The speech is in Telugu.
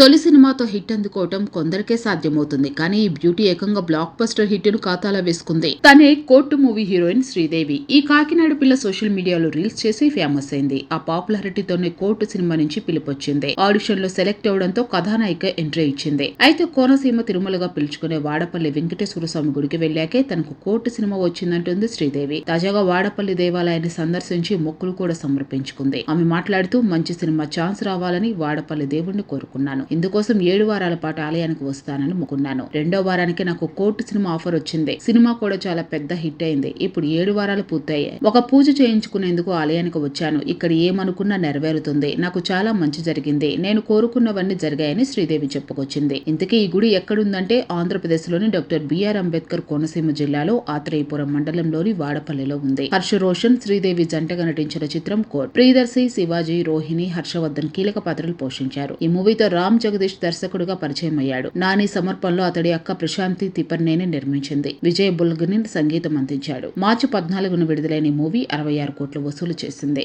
తొలి సినిమాతో హిట్ అందుకోవటం కొందరికే సాధ్యమవుతుంది. కానీ ఈ బ్యూటీ ఏకంగా బ్లాక్ బస్టర్ హిట్ను ఖాతాలో వేసుకుంది. తనే కోర్టు మూవీ హీరోయిన్ శ్రీదేవి. ఈ కాకినాడ పిల్ల సోషల్ మీడియాలో రీల్స్ చేసి ఫేమస్ అయింది. ఆ పాపులారిటీతోనే కోర్టు సినిమా నుంచి పిలుపొచ్చింది. ఆడిషన్లో సెలెక్ట్ అవడంతో కథానాయిక ఎంట్రీ ఇచ్చింది. అయితే కోనసీమ తిరుమలగా పిలుచుకునే వాడపల్లి వెంకటేశ్వర స్వామి గుడికి వెళ్ళాకే తనకు కోర్టు సినిమా వచ్చిందంటుంది శ్రీదేవి. తాజాగా వాడపల్లి దేవాలయాన్ని సందర్శించి మొక్కులు కూడా సమర్పించుకుంది. ఆమె మాట్లాడుతూ మంచి సినిమా ఛాన్స్ రావాలని వాడపల్లి దేవుణ్ణి కోరుకున్నాను. ఇందుకోసం ఏడు వారాల పాటు ఆలయానికి వస్తానని మొక్కున్నాను. రెండో వారానికి నాకు కోర్టు సినిమా ఆఫర్ వచ్చింది. సినిమా కూడా చాలా పెద్ద హిట్ అయింది. ఇప్పుడు ఏడు వారాలు పూర్తయ్యాయి. ఒక పూజ చేయించుకునేందుకు ఆలయానికి వచ్చాను. ఇక్కడ ఏమనుకున్నా నెరవేరుతుంది. నాకు చాలా మంచి జరిగింది. నేను కోరుకున్నవన్నీ జరిగాయని శ్రీదేవి చెప్పుకొచ్చింది. ఇంతకీ ఈ గుడి ఎక్కడుందంటే ఆంధ్రప్రదేశ్లోని డాక్టర్ బిఆర్ అంబేద్కర్ కోనసీమ జిల్లాలో ఆత్రేయపురం మండలంలోని వాడపల్లిలో ఉంది. హర్ష రోషన్ శ్రీదేవి జంటగా నటించిన చిత్రం కోట్ ప్రియదర్శి శివాజీ రోహిణి హర్షవర్ధన్ కీలక పాత్రలు పోషించారు. ఈ మూవీతో రామ్ జగదీష్ దర్శకుడుగా పరిచయం అయ్యాడు. నాని సమర్పణలో అతడి అక్క ప్రశాంతి తిపర్నేని నిర్మించింది. విజయ్ బుల్గనిన్ సంగీతం అందించాడు. మార్చి పద్నాలుగున విడుదలైన మూవీ అరవై ఆరు కోట్లు వసూలు చేసింది.